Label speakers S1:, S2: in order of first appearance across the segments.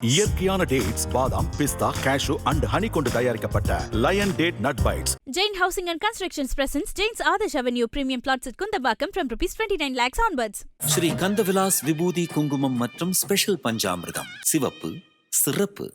S1: இயற்கையான டேட்ஸ் பாதாம் பிஸ்தா cash and honey கொண்டு தயாரிக்கப்பட்ட lion date nut bites
S2: Jain Housing and Constructions presents Jain's Adarsh Avenue premium plots at Kundabakam from rupees 29 lakhs onwards.
S3: Sri Kandavilas விபூதி குங்குமம் மற்றும் special பஞ்சாமிர்தம் சிவப்பு சிறப்பு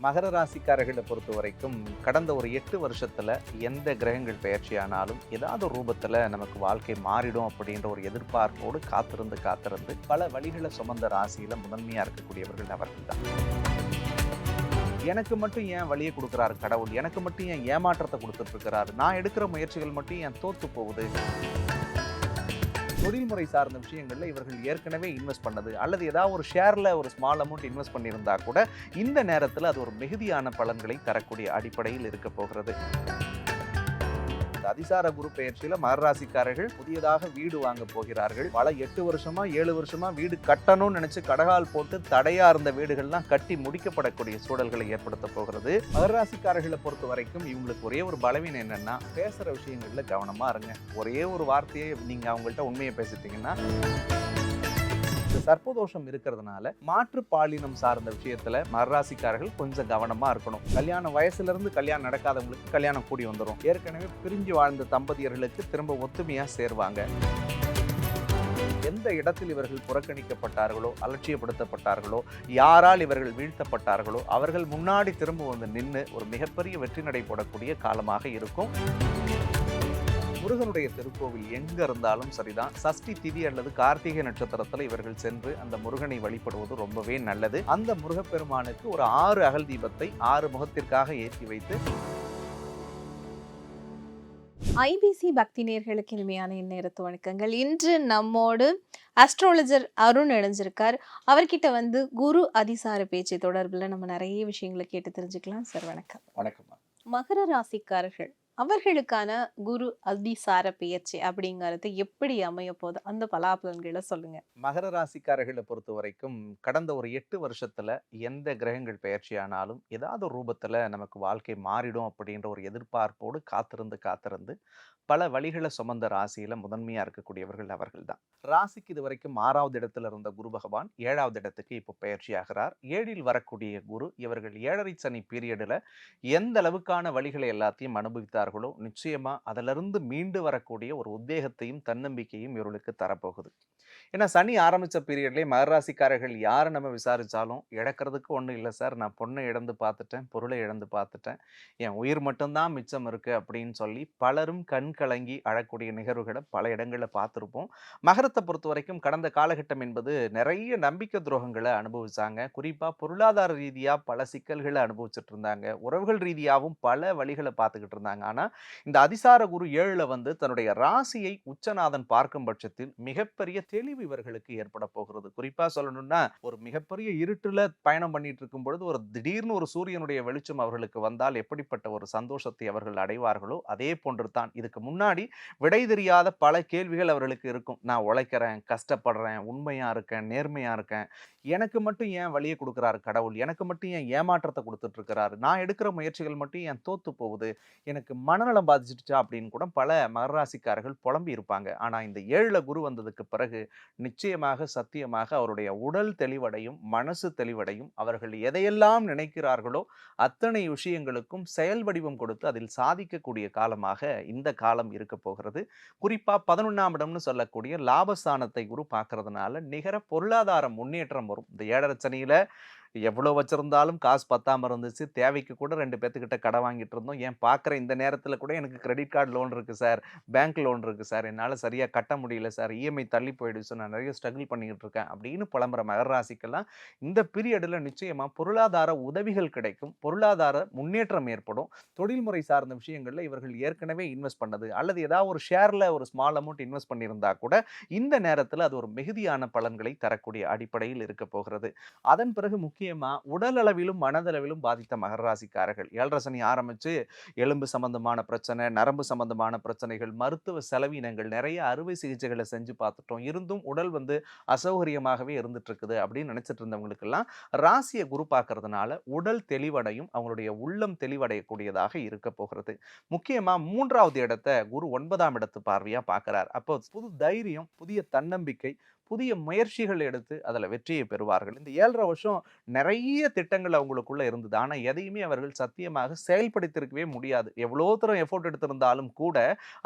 S4: மகர ராசிக்காரர்களை பொறுத்த வரைக்கும் கடந்த ஒரு எட்டு வருஷத்தில் எந்த கிரகங்கள் பயிற்சியானாலும் ஏதாவது ரூபத்தில் நமக்கு வாழ்க்கை மாறிடும் அப்படின்ற ஒரு எதிர்பார்ப்போடு காத்திருந்து காத்திருந்து பல வழிகளை சுமந்த ராசியில் முதன்மையாக இருக்கக்கூடியவர்கள் அவர்கள் தான். எனக்கு மட்டும் ஏன் வழியை கொடுக்குறாரு கடவுள்? எனக்கு மட்டும் ஏன் ஏமாற்றத்தை கொடுத்துட்ருக்கிறாரு நான் எடுக்கிற முயற்சிகள் மட்டும் ஏன் தோற்று போகுது? தொழில்முறை சார்ந்த விஷயங்களில் இவர்கள் ஏற்கனவே இன்வெஸ்ட் பண்ணது அல்லது ஏதாவது ஒரு ஷேரில் ஒரு ஸ்மால் அமௌண்ட் இன்வெஸ்ட் பண்ணியிருந்தா கூட இந்த நேரத்தில் அது ஒரு மிகுதியான பலன்களை தரக்கூடிய அடிப்படையில் இருக்க போகிறது. அதிசார குரு பெயர்ச்சியில மகராசிக்காரர்கள் புதியதாக வீடு வாங்க போகிறார்கள். பல எட்டு வருஷமா ஏழு வருஷமா வீடு கட்டணும்னு நினைச்சு கடகால் போட்டு தடையா இருந்த வீடுகள்லாம் கட்டி முடிக்கப்படக்கூடிய சூழல்களை ஏற்படுத்த போகிறது. மகராசிக்காரர்களை பொறுத்த வரைக்கும் இவங்களுக்கு ஒரே ஒரு பலவீனம் என்னன்னா பேசுற விஷயங்கள்ல கவனமா இருங்க. ஒரே ஒரு வார்த்தையை நீங்க அவங்கள்ட்ட உண்மையை பேசிட்டீங்கன்னா இந்த சர்ப்பதோஷம் இருக்கிறதுனால மாற்று பாலினம் சார்ந்த விஷயத்துல மரராசிக்காரர்கள் கொஞ்சம் கவனமா இருக்கணும். கல்யாண வயசுல இருந்து கல்யாணம் நடக்காதவங்களுக்கு கல்யாணம் கூடி வந்துடும் ஏற்கனவே பிரிஞ்சு வாழ்ந்த தம்பதியர்களுக்கு திரும்ப ஒத்துமையா சேருவாங்க. எந்த இடத்தில் இவர்கள் புறக்கணிக்கப்பட்டார்களோ அலட்சியப்படுத்தப்பட்டார்களோ யாரால் இவர்கள் வீழ்த்தப்பட்டார்களோ அவர்கள் முன்னாடி திரும்ப வந்து நின்று ஒரு மிகப்பெரிய வெற்றி நடை போடக்கூடிய காலமாக இருக்கும். முருகனுடைய திருக்கோவில் எங்க இருந்தாலும் சரிதான். சஷ்டி திதி அல்லது கார்த்திகை நட்சத்திரத்துல இவர்கள் சென்று அந்த முருகனை வழிபடுவது ரொம்பவே நல்லது. அந்த முருகப்பெருமானுக்கு ஒரு ஆறு அகல் தீபத்தை ஆறு முகத்திற்காக ஏற்றி வைத்து
S5: ஐபிசி பக்தி நேர்களுக்கு இனிமையான இந்நேரத்து வணக்கங்கள். இன்று நம்மோடு அஸ்ட்ராலஜர் அருண் இணைஞ்சிருக்கார். அவர்கிட்ட வந்து குரு அதிசார பேச்சு தொடர்பில் நம்ம நிறைய விஷயங்களை கேட்டு தெரிஞ்சுக்கலாம். சார் வணக்கம்.
S4: வணக்கம்.
S5: மகர ராசிக்காரர்கள் அவர்களுக்கான குரு அதிசார பெயர்ச்சி அப்படிங்கிறது எப்படி அமைய போகுது? அந்த பலாபலன்களை சொல்லுங்க.
S4: மகர ராசிக்காரர்களை பொறுத்த வரைக்கும் கடந்த ஒரு எட்டு வருஷத்துல எந்த கிரகங்கள் பயிற்சியானாலும் ஏதாவது ரூபத்துல நமக்கு வாழ்க்கை மாறிடும் அப்படின்ற ஒரு எதிர்பார்ப்போடு காத்திருந்து காத்திருந்து பல வழிகளை சுமந்த ராசியில முதன்மையா இருக்கக்கூடியவர்கள் அவர்கள் தான். ராசிக்கு இது வரைக்கும் ஆறாவது இடத்துல இருந்த குரு பகவான் ஏழாவது இடத்துக்கு இப்போ பயிற்சியாகிறார் ஏழில் வரக்கூடிய குரு இவர்கள் ஏழரை சனி பீரியடில் எந்த அளவுக்கான வழிகளை எல்லாத்தையும் அனுபவித்தார்களோ நிச்சயமா அதிலிருந்து மீண்டு வரக்கூடிய ஒரு உத்வேகத்தையும் தன்னம்பிக்கையும் இவர்களுக்கு தரப்போகுது. ஏன்னா சனி ஆரம்பித்த பீரியட்லேயே மகராசிக்காரர்கள் யாரை நம்ம விசாரித்தாலும் இழக்கிறதுக்கு ஒன்றும் இல்லை சார் நான் பொண்ணை இழந்து பார்த்துட்டேன் பொருளை இழந்து பார்த்துட்டேன் என் உயிர் மட்டும்தான் மிச்சம் இருக்குது அப்படின்னு சொல்லி பலரும் கண் கலங்கி அழக்கூடிய நிகழ்வுகளை பல இடங்களில் பார்த்துருப்போம். மகரத்தை பொறுத்த வரைக்கும் கடந்த காலகட்டம் என்பது நிறைய நம்பிக்கை துரோகங்களை அனுபவிச்சாங்க. குறிப்பாக பொருளாதார ரீதியாக பல சிக்கல்களை அனுபவிச்சுட்டு இருந்தாங்க உறவுகள் ரீதியாகவும் பல வழிகளை பார்த்துக்கிட்டு இருந்தாங்க ஆனால் இந்த அதிசார குரு ஏழில் வந்து தன்னுடைய ராசியை உச்சநாதன் பார்க்கும் பட்சத்தில் மிகப்பெரிய தெளிவு இவர்களுக்கு ஏற்பட போகிறது. குறிப்பா சொல்லணும்னா ஒரு மிகப்பெரிய இருட்டுல பயணம் பண்ணிட்டு இருக்கும் பொழுது ஒரு திடீர்னு ஒரு சூரியனுடைய வெளிச்சம் அவர்களுக்கு வந்தால் எப்படிப்பட்ட ஒரு சந்தோஷத்தை அவர்கள் அடைவார்களோ அதே போன்று தான் இதுக்கு முன்னாடி விடை தெரியாத பல கேள்விகள் அவர்களுக்கு இருக்கும். நான் உழைக்கிறேன் கஷ்டப்படுறேன் உண்மையாக இருக்கேன் நேர்மையாக இருக்கேன். எனக்கு மட்டும் ஏன் வழியை கொடுக்குறாரு கடவுள்? எனக்கு மட்டும் ஏன் ஏமாற்றத்தை கொடுத்துட்ருக்கிறாரு? நான் எடுக்கிற முயற்சிகள் மட்டும் ஏன் தோத்து போகுது? எனக்கு மனநலம் பாதிச்சிடுச்சா? அப்படின்னு கூட பல மகராசிக்காரர்கள் புலம்பி இருப்பாங்க. ஆனால் இந்த ஏழில் குரு வந்ததுக்கு பிறகு நிச்சயமாக சத்தியமாக அவருடைய உடல் தெளிவடையும் மனசு தெளிவடையும். அவர்கள் எதையெல்லாம் நினைக்கிறார்களோ அத்தனை விஷயங்களுக்கும் செயல் வடிவம் கொடுத்து அதில் சாதிக்கக்கூடிய காலமாக இந்த கால காலம் இருக்க போகிறது. குறிப்பா பதினொன்றாம் இடம்னு சொல்லக்கூடிய லாபஸ்தானத்தை குரு பார்க்கறதுனால நிகர பொருளாதார முன்னேற்றம் வரும். இந்த ஏழரை சனியில் எவ்வளோ வச்சிருந்தாலும் காசு பத்தாமல் இருந்துச்சு. தேவைக்கு கூட ரெண்டு பேர்த்துக்கிட்ட கடை வாங்கிட்டு இருந்தோம். ஏன் பார்க்குற இந்த நேரத்தில் கூட எனக்கு கிரெடிட் கார்டு லோன் இருக்குது சார் பேங்க் லோன் இருக்குது சார் என்னால் சரியாக கட்ட முடியல சார் இஎம்ஐ தள்ளி போயிடுச்சு. நான் நிறைய ஸ்ட்ரகிள் பண்ணிக்கிட்டு இருக்கேன் அப்படின்னு புலம்புற மகர ராசிக்கெல்லாம் இந்த பீரியடில் நிச்சயமாக பொருளாதார உதவிகள் கிடைக்கும். பொருளாதார முன்னேற்றம் ஏற்படும். தொழில்முறை சார்ந்த விஷயங்களில் இவர்கள் ஏற்கனவே இன்வெஸ்ட் பண்ணது அல்லது ஏதாவது ஒரு ஷேரில் ஒரு ஸ்மால் அமௌண்ட் இன்வெஸ்ட் பண்ணியிருந்தா கூட இந்த நேரத்தில் அது ஒரு மிகுதியான பலன்களை தரக்கூடிய அடிப்படையில் இருக்க போகிறது. அதன் பிறகு முக்கிய முக்கியமாக உடல் அளவிலும் மனதளவிலும் பாதித்த மகர ராசிக்காரர்கள் ஏழரை ஆரம்பித்து எலும்பு சம்பந்தமான பிரச்சனை நரம்பு சம்பந்தமான பிரச்சனைகள் மருத்துவ செலவினங்கள் நிறைய அறுவை சிகிச்சைகளை செஞ்சு பார்த்துட்டோம். இருந்தும் உடல் வந்து அசௌகரியமாகவே இருந்துட்டு இருக்குது அப்படின்னு நினச்சிட்டு இருந்தவங்களுக்கெல்லாம் ராசியை குரு பார்க்கறதுனால உடல் தெளிவடையும் அவங்களுடைய உள்ளம் தெளிவடையக்கூடியதாக இருக்க போகிறது. முக்கியமாக மூன்றாவது இடத்தை குரு ஒன்பதாம் இடத்து பார்வையாக பார்க்குறார். அப்போ புது தைரியம் புதிய தன்னம்பிக்கை புதிய முயற்சிகள் எடுத்து அதில் வெற்றியை பெறுவார்கள். இந்த ஏழரை வருஷம் நிறைய திட்டங்கள் அவங்களுக்குள்ள இருந்தது. ஆனால் எதையுமே அவர்கள் சத்தியமாக செயல்படுத்திருக்கவே முடியாது. எவ்வளோ தூரம் எஃபோர்ட் எடுத்திருந்தாலும் கூட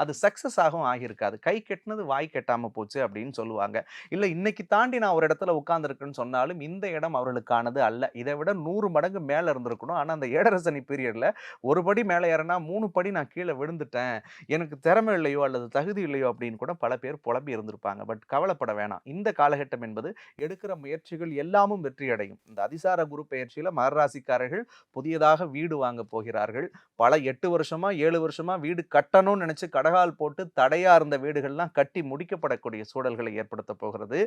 S4: அது சக்ஸஸ் ஆகவும் ஆகியிருக்காது. கை கெட்டினது வாய் கெட்டாமல் போச்சு அப்படின்னு சொல்லுவாங்க. இல்லை இன்னைக்கு தாண்டி நான் ஒரு இடத்துல உட்காந்துருக்குன்னு சொன்னாலும் இந்த இடம் அவர்களுக்கானது அல்ல. இதை விட நூறு மடங்கு மேலே இருந்திருக்கணும். ஆனால் அந்த ஏழரசனி பீரியடில் ஒரு படி மேலே ஏறனா மூணு படி நான் கீழே விழுந்துட்டேன். எனக்கு திறமை இல்லையோ அல்லது தகுதி இல்லையோ அப்படின்னு கூட பல பேர் புலம்பி இருந்திருப்பாங்க. பட் கவலைப்பட வேணாம். இந்த காலகட்டம் என்பது எடுக்கிற முயற்சிகள் எல்லாமும் வெற்றி அடையும் இந்த அதிசார குரு பெயர்ச்சியில் மகராசிக்காரர்கள் புதியதாக வீடு வாங்க போகிறார்கள். பல எட்டு வருஷமா ஏழு வருஷமா வீடு கட்டணும்னு நினைச்சு கடகால் போட்டு தடையா இருந்த வீடுகள்லாம் கட்டி முடிக்கப்படக்கூடிய சூழல்களை ஏற்படுத்த போகிறது.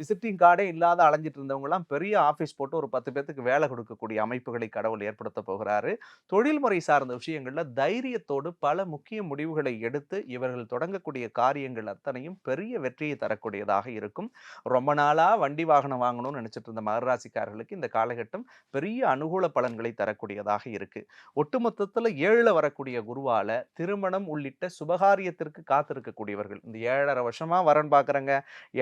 S4: விசிட்டிங் கார்டே இல்லாத அலைஞ்சிட்டு இருந்தவங்கலாம் பெரிய ஆஃபீஸ் போட்டு ஒரு பத்து பேத்துக்கு வேலை கொடுக்கக்கூடிய அமைப்புகளை கடவுள் ஏற்படுத்த போகிறாரு. தொழில்முறை சார்ந்த விஷயங்கள்ல தைரியத்தோடு பல முக்கிய முடிவுகளை எடுத்து இவர்கள் தொடங்கக்கூடிய காரியங்கள் அத்தனையும் பெரிய வெற்றியை தரக்கூடியதாக இருக்கும். ரொம்ப நாளாக வண்டி வாகனம் வாங்கணும்னு நினச்சிட்டு இருந்த மகராசிக்காரர்களுக்கு இந்த காலகட்டம் பெரிய அனுகூல பலன்களை தரக்கூடியதாக இருக்கு. ஒட்டுமொத்தத்தில் ஏழில் வரக்கூடிய குருவால திருமணம் உள்ளிட்ட சுபகாரியத்திற்கு காத்திருக்கக்கூடியவர்கள். இந்த ஏழரை வருஷமாக வரன் பார்க்குறேங்க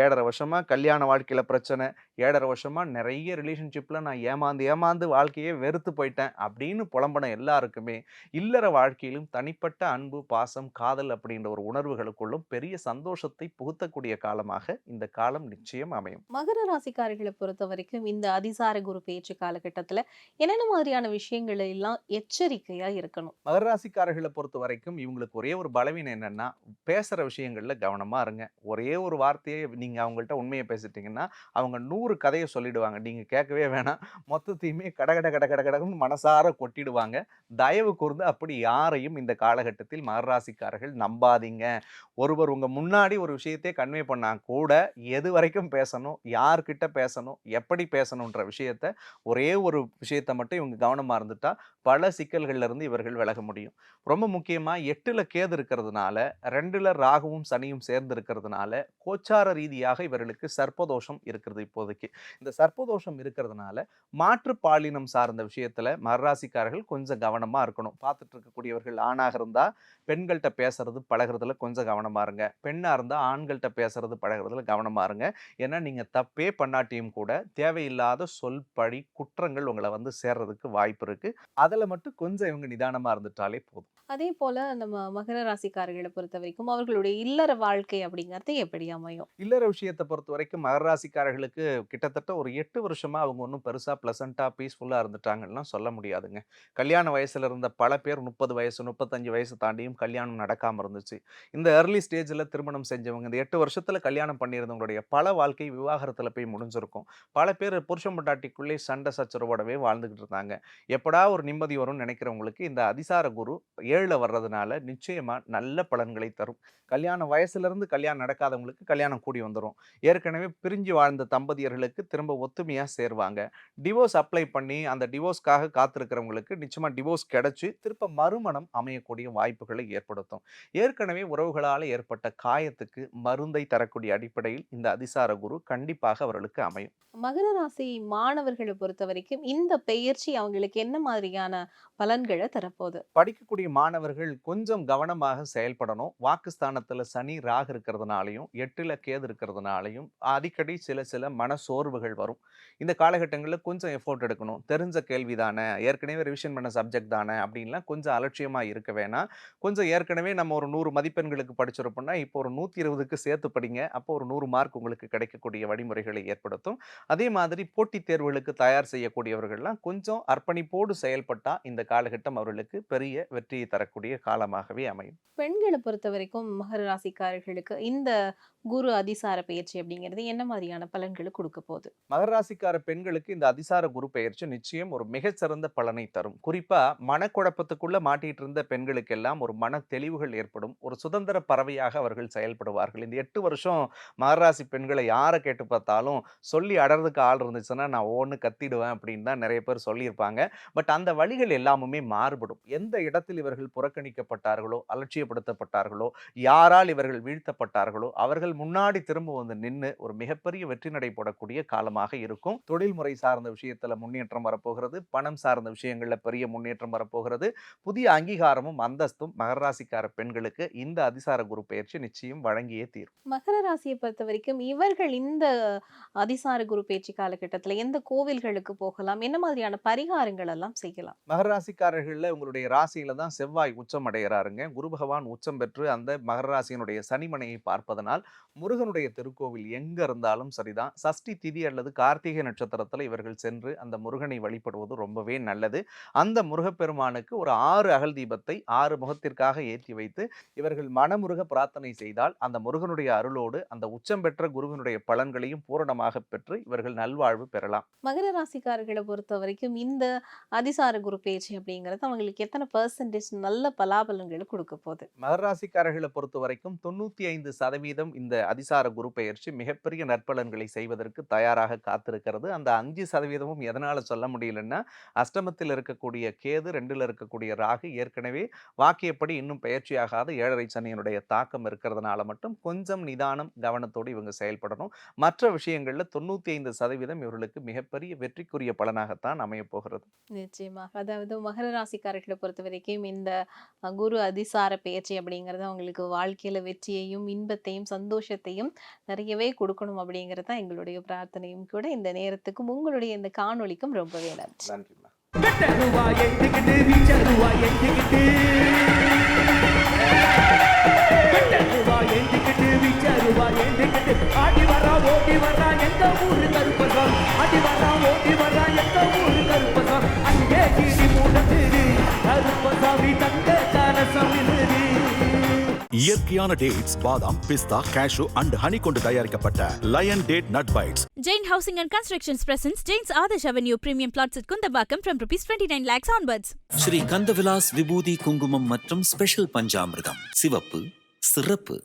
S4: ஏழரை வருஷமா கல்யாண வாழ்க்கையில் பிரச்சனை. ஏழரை வருஷமாக நிறைய ரிலேஷன்ஷிப்பில் நான் ஏமாந்து ஏமாந்து வாழ்க்கையே வெறுத்து போயிட்டேன் அப்படின்னு புலம்பன எல்லாருக்குமே இல்லற வாழ்க்கையிலும் தனிப்பட்ட அன்பு பாசம் காதல் அப்படின்ற ஒரு உணர்வுகளுக்குள்ளும் பெரிய சந்தோஷத்தை புகுத்தக்கூடிய காலமாக இந்த காலம் நிச்சயம் அமையும்.
S5: மகர ராசிக்காரர்களை பொறுத்த வரைக்கும் இந்த அதிசார குரு பேச்சு காலகட்டத்துல என்னென்ன மாதிரியான விஷயங்கள் எல்லாம் எச்சரிக்கையா இருக்கணும்?
S4: மகர ராசிக்காரர்களை பொறுத்த வரைக்கும் இவங்களுக்கு ஒரே ஒரு பலவீனம் என்னன்னா பேசுற விஷயங்கள்ல கவனமா இருங்க. ஒரே ஒரு வார்த்தையை நீங்க அவங்கள்ட்ட உண்மையை பேசிட்டீங்கன்னா அவங்க நூறு கதையை சொல்லிடுவாங்க. நீங்க கேட்கவே வேணாம். மொத்தத்தையுமே கடகட கட கட கடன்னு மனசார கொட்டிடுவாங்க. தயவு கூர்ந்து அப்படி யாரையும் இந்த காலகட்டத்தில் மகர ராசிக்காரர்கள் நம்பாதீங்க. ஒருவர் உங்க முன்னாடி ஒரு விஷயத்தை கன்வே பண்ணா கூட எது வரைக்கும் பேசணும்? யார்கிட்ட பேசணும்? எப்படி பேசணுன்ற விஷயத்த ஒரே ஒரு விஷயத்த மட்டும் இவங்க கவனமாக இருந்துட்டா பல சிக்கல்கள்ல இருந்து இவர்கள் விலக முடியும். ரொம்ப முக்கியமாக எட்டில் கேது இருக்கிறதுனால ரெண்டில் ராகுவும் சனியும் சேர்ந்து இருக்கிறதுனால கோச்சார ரீதியாக இவர்களுக்கு சர்ப்பதோஷம் இருக்கிறது இப்போதைக்கு. இந்த சர்ப்பதோஷம் இருக்கிறதுனால மாற்று பாலினம் சார்ந்த விஷயத்தில் மரராசிக்காரர்கள் கொஞ்சம் கவனமாக இருக்கணும். பார்த்துட்டு இருக்கக்கூடியவர்கள் ஆணாக இருந்தால் பெண்கள்கிட்ட பேசுறது பழகிறதுல கொஞ்சம் கவனமா இருங்க. பெண்ணாக இருந்தால் ஆண்கள்கிட்ட பேசுறது பழகிறதுல கவனமாக இருங்க. ஏன்னா நீங்க தப்பே பண்ணாட்டியும் கூட தேவையில்லாத சொல் பழி குற்றங்கள் உங்களை வந்து சேர்றதுக்கு வாய்ப்பு இருக்கு. அதில் மட்டும் கொஞ்சம் இவங்க நிதானமா இருந்துட்டாலே போதும்.
S5: அதே போல நம்ம மகர ராசிக்காரர்களை பொறுத்த வரைக்கும் அவர்களுடைய இல்லற வாழ்க்கை அப்படிங்கறது எப்படி அமையும்?
S4: இல்லற விஷயத்தை பொறுத்த வரைக்கும் மகர ராசிக்காரர்களுக்கு கிட்டத்தட்ட ஒரு எட்டு வருஷமா அவங்க ஒன்றும் பெருசா பிளசண்டா பீஸ்ஃபுல்லா இருந்துட்டாங்கன்னா சொல்ல முடியாதுங்க. கல்யாண வயசுல இருந்த பல பேர் முப்பது வயசு முப்பத்தஞ்சு வயசு தாண்டியும் கல்யாணம் நடக்காம இருந்துச்சு. இந்த ஏர்லி ஸ்டேஜில் திருமணம் செஞ்சவங்க இந்த எட்டு வருஷத்துல கல்யாணம் பண்ணியிருந்தவங்களுடைய பல வாழ்க்கை விவாகரத்தில் போய் முடிஞ்சிருக்கும். பல பேர் புருஷன் பொண்டாட்டிக்குள்ளே சண்டை சச்சரவோடவே வாழ்ந்துக்கிட்டு இருந்தாங்க. எப்படா ஒரு நிம்மதி வரும்னு நினைக்கிறவங்களுக்கு இந்த அதிசார குரு ஏழில் வர்றதுனால நிச்சயமாக நல்ல பலன்களை தரும். கல்யாண வயசுலேருந்து கல்யாணம் நடக்காதவங்களுக்கு கல்யாணம் கூடி வந்துடும் ஏற்கனவே பிரிஞ்சு வாழ்ந்த தம்பதியர்களுக்கு திரும்ப ஒத்துமையாக சேருவாங்க. டிவோர்ஸ் அப்ளை பண்ணி அந்த டிவோர்ஸ்க்காக காத்திருக்கிறவங்களுக்கு நிச்சயமாக டிவோர்ஸ் கிடச்சி திருப்ப மறுமணம் அமையக்கூடிய வாய்ப்புகளை ஏற்படுத்தும். ஏற்கனவே உறவுகளால் ஏற்பட்ட காயத்துக்கு மருந்தை தரக்கூடிய அடிப்படையில் இந்த அதிசார குரு கண்டிப்பாக அவர்களுக்கு அமையும்.
S5: மகர ராசி மாணவர்களை பொறுத்த வரைக்கும் இந்த பெயர்ச்சி அவங்களுக்கு என்ன மாதிரியான பலன்களை தரப்போகுது?
S4: படிக்கக்கூடிய மாணவர்கள் கொஞ்சம் கவனமாக செயல்படணும். வாக்குஸ்தானத்துல சனி ராகு இருக்கிறதுனாலையும் எட்டுல கேது இருக்கிறதுனாலையும் அடிக்கடி சில சில மன சோர்வுகள் வரும். இந்த காலகட்டங்களில் கொஞ்சம் எஃபோர்ட் எடுக்கணும். தெரிஞ்ச கேள்வி தானே ஏற்கனவே ரிவிஷன் பண்ண சப்ஜெக்ட் தானே அப்படின்லாம் கொஞ்சம் அலட்சியமா இருக்க வேணாம். கொஞ்சம் ஏற்கனவே நம்ம ஒரு நூறு மதிப்பெண்களுக்கு படிச்சிருப்போம்னா இப்போ ஒரு நூற்றி இருபதுக்கு சேர்த்து படிங்க. அப்போ ஒரு நூறு மார்க் உங்களுக்கு கிடைக்கக்கூடிய வழிமுறைகளை ஏற்படுத்தும். அதே மாதிரி போட்டித் தேர்வுகளுக்கு தயார் செய்யக்கூடியவர்கள்லாம் கொஞ்சம் அர்ப்பணிப்போடு செயல்பட்டா இந்த காலகட்டம் அவர்களுக்கு பெரிய வெற்றியை தரக்கூடிய காலமாகவே அமையும்.
S5: பெண்களை பொறுத்த வரைக்கும் மகர ராசிக்காரர்களுக்கு இந்த குரு அதிசார பயிற்சி அப்படிங்கிறது என்ன மாதிரியான பலன்களை கொடுக்க போகுது?
S4: மகர ராசிக்கார பெண்களுக்கு இந்த அதிசார குரு பெயர்ச்சி நிச்சயம் ஒரு மிகச்சிறந்த பலனை தரும். குறிப்பா மனக்குழப்பத்துக்குள்ள மாட்டிட்டு இருந்த பெண்களுக்கெல்லாம் ஒரு மன தெளிவுகள் ஏற்படும். ஒரு சுதந்திர பறவையாக அவர்கள் செயல்படுவார்கள். இந்த எட்டு வருஷம் மகராசி பெண்களை யாரை கேட்டு பார்த்தாலும் சொல்லி அடறதுக்கு ஆள் இருந்துச்சுன்னா நான் ஒன்று கத்திடுவேன் அப்படின்னு தான் நிறைய பேர் சொல்லியிருப்பாங்க. பட் அந்த வழிகள் எல்லாமுமே மாறுபடும். எந்த இடத்தில் இவர்கள் புறக்கணிக்கப்பட்டார்களோ அலட்சியப்படுத்தப்பட்டார்களோ யாரால் இவர்கள் வீழ்த்தப்பட்டார்களோ அவர்கள் முன்னாடி திரும்ப வந்து நின்று ஒரு மிகப்பெரிய வெற்றி நடை போடக்கூடிய காலமாக இருக்கும். தொழில்முறை சார்ந்த விஷயத்தில் முன்னேற்றம் வரப்போகிறது. பணம் சார்ந்த விஷயங்களில் பெரிய முன்னேற்றம் வரப்போகிறது. புதிய அங்கீகாரமும் அந்தஸ்தும் மகராசிக்கார பெண்களுக்கு இந்த அதிசார குரு பயிற்சி நிச்சயம் வழங்கியே தீரும்.
S5: மகர ராசியை பொறுத்த வரைக்கும் இவர்கள் இந்த அதிசார குரு பேச்சு காலகட்டத்தில் எந்த கோவில்களுக்கு போகலாம்? என்ன மாதிரியான பரிகாரங்கள் எல்லாம் செய்யலாம்?
S4: மகர ராசிக்காரர்களில் உங்களுடைய ராசியில தான் செவ்வாய் உச்சம் அடைகிறாருங்க. குரு பகவான் உச்சம் பெற்று அந்த மகர ராசியினுடைய சனிமனையை பார்ப்பதனால் முருகனுடைய திருக்கோவில் எங்க இருந்தாலும் சரிதான். சஷ்டி திதி அல்லது கார்த்திகை நட்சத்திரத்தில் இவர்கள் சென்று அந்த முருகனை வழிபடுவது ரொம்பவே நல்லது. அந்த முருகப்பெருமானுக்கு ஒரு ஆறு அகல் தீபத்தை ஆறு முகத்திற்காக ஏற்றி வைத்து இவர்கள் மனமுருக பிரார்த்தனை செய்தால் அந்த முருகனுடைய அருளோடு அந்த உச்சம் பெற்ற குருவினுடைய பலன்களையும் பூரணமாக பெற்று இவர்கள் நல்வாழ்வு பெறலாம்.
S5: மகர ராசிக்காரர்களை பொறுத்த வரைக்கும் இந்த அதிசார குரு பேச்சு அப்படிங்கிறது அவங்களுக்கு எத்தனை பர்சன்டேஜ் நல்ல பலாபலன்களை கொடுக்க போகுது?
S4: மகர ராசிக்காரர்களை பொறுத்த வரைக்கும் தொண்ணூத்தி ஐந்து சதவீதம் இந்த அதிசார குரு பெயர்ச்சி மிகப்பெரிய நற்பலன்களை செய்வதற்கு தயாராக காத்திருக்கிறது. அந்த அஞ்சு சதவீதமும் எதனால சொல்ல முடியலன்னா அஷ்டமத்தில் இருக்கக்கூடிய கேது ரெண்டுல இருக்கக்கூடிய ராகு ஏற்கனவே வாக்கியப்படி இன்னும் பயிற்சியாகாத ஏழரை சனியினுடைய தாக்கம் இருக்கிறதுனால மட்டும் கொஞ்சம் நிதானம் கவனத்தோடு இவங்க செயல்படணும். மற்ற விஷயங்கள்ல தொண்ணூத்தி ஐந்து சதவீதம் இவர்களுக்கு மிகப்பெரிய வெற்றிக்குரிய பலனாகத்தான் அமைய போகிறது.
S5: நிச்சயமாக. அதாவது மகர ராசிக்காரர்களை பொறுத்த வரைக்கும் இந்த குரு அதிசார பெயர்ச்சி அப்படிங்கிறது அவங்களுக்கு வாழ்க்கையில வெற்றியையும் இன்பத்தையும் சந்தோஷத்தையும் நிறையவே கொடுக்கணும் அப்படிங்கிறது தான் எங்களுடைய பிரார்த்தனையும் கூட. இந்த நேரத்துக்கும் உங்களுடைய இந்த காணொளிக்கும் ரொம்பவே நன்றி.
S4: நன்றிம்மா.
S1: இயற்கையான டேட்ஸ் பாதாம் பிஸ்தா கேஷு அண்ட் ஹனி கொண்டு தயாரிக்கப்பட்ட lion date nut bites
S2: Jain Housing and Constructions presents Jain's Adarsh Avenue premium plots at Kundabakam from rupees 29 lakhs onwards.
S3: Sri Kandavilas விபூதி குங்குமம் மற்றும் ஸ்பெஷல் பஞ்சாமிர்தம் சிவப்பு சிறப்பு